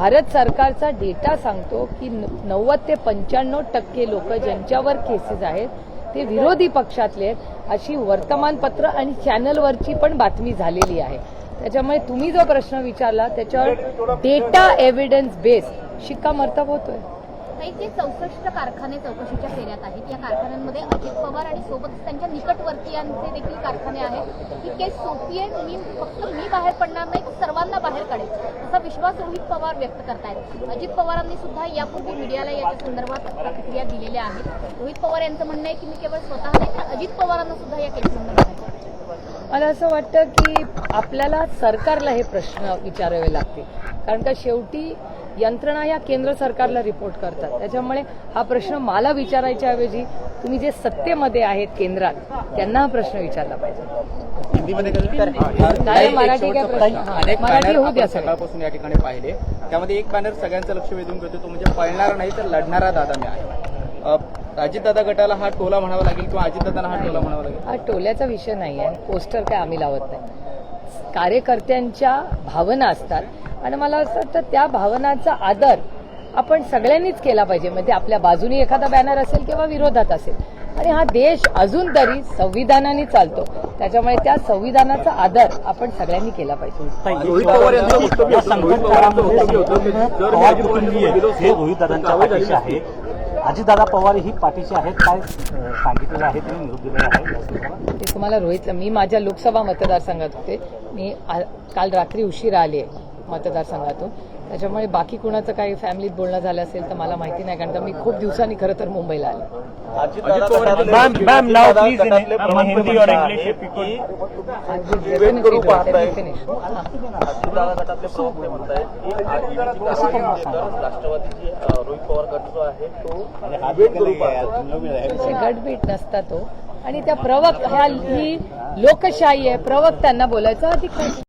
भारत सरकारचा डेटा सांगतो की नव्वद ते पंच्याण्णव टक्के लोक ज्यांच्यावर केसेस आहेत ते विरोधी पक्षातले आहेत अशी वर्तमानपत्र आणि चॅनलवरची पण बातमी झालेली आहे. त्याच्यामुळे तुम्ही जो प्रश्न विचारला त्याच्यावर डेटा एव्हिडन्स बेस शिक्कामोर्तब होतोय. काही ते चौसष्ट कारखाने चौकशीच्या फेऱ्यात आहेत. या कारखान्यांमध्ये अजित पवार आणि सोबतच त्यांच्या निकटवर्तीयांचे देखील कारखाने आहेत. ही केस सोपी आहे मी फक्त मी बाहेर पडणार नाही तर सर्वांना बाहेर काढेल असा विश्वास रोहित पवार व्यक्त करतायत. अजित पवारांनी सुद्धा यापूर्वी मीडियाला याच्या संदर्भात प्रतिक्रिया दिलेल्या आहेत. रोहित पवार यांचं म्हणणं आहे की मी केवळ स्वतः नाही तर अजित पवारांना सुद्धा या केसमध्ये मला असं वाटतं की आपल्याला सरकारला हे प्रश्न विचारावे लागतील. कारण का शेवटी यंत्रणा या केंद्र सरकारला रिपोर्ट करतात. त्याच्यामुळे हा प्रश्न मला विचारायच्या ऐवजी तुम्ही जे सत्तेमध्ये आहेत केंद्रात त्यांना हा प्रश्न विचारला पाहिजे. मराठी काय प्रश्न? होऊ द्या. सकाळपासून या ठिकाणी पाहिले. त्यामध्ये एक बॅनर सगळ्यांचं लक्ष वेधून घेतो तो म्हणजे पळणारा नाही तर लढणारा दादा मी आहे. अजितदादा गटाला हा टोला म्हणावा लागेल किंवा अजितदादांना हा टोला म्हणावा लागेल? हा टोल्याचा विषय नाही आहे पोस्टर काय आम्ही लावत नाही. कार्यकर्त्यांच्या भावना असतात. आणि मला असं वाटतं त्या भावनांचा आदर आपण सगळ्यांनीच केला पाहिजे. म्हणजे आपल्या बाजूनी एखादा बॅनर असेल किंवा विरोधात असेल. आणि हा देश अजून तरी संविधानाने चालतो. त्याच्यामुळे त्या संविधानाचा आदर आपण सगळ्यांनी केला पाहिजे. रोहित पवार हे रोहितदादांच्या पाठीशी आहे. अजितदादा पवार ही पाठीशी आहेत. काय सांगितलेलं आहे त्यांनी निरोप दिलेला आहे. ते तुम्हाला रोहित मी माझ्या लोकसभा मतदारसंघात होते. मी काल रात्री उशीरा आली आहे. मतदारसंघातून. त्याच्यामुळे बाकी कुणाचं काही फॅमिलीत बोलणं झालं असेल तर मला माहिती नाही कारण का मी खूप दिवसांनी खरं तर मुंबईला आले. हा. गटबीट नसता तो. आणि त्या प्रवक् ह्या ही लोकशाही आहे. प्रवक्त्यांना बोलायचा अधिकार आहे.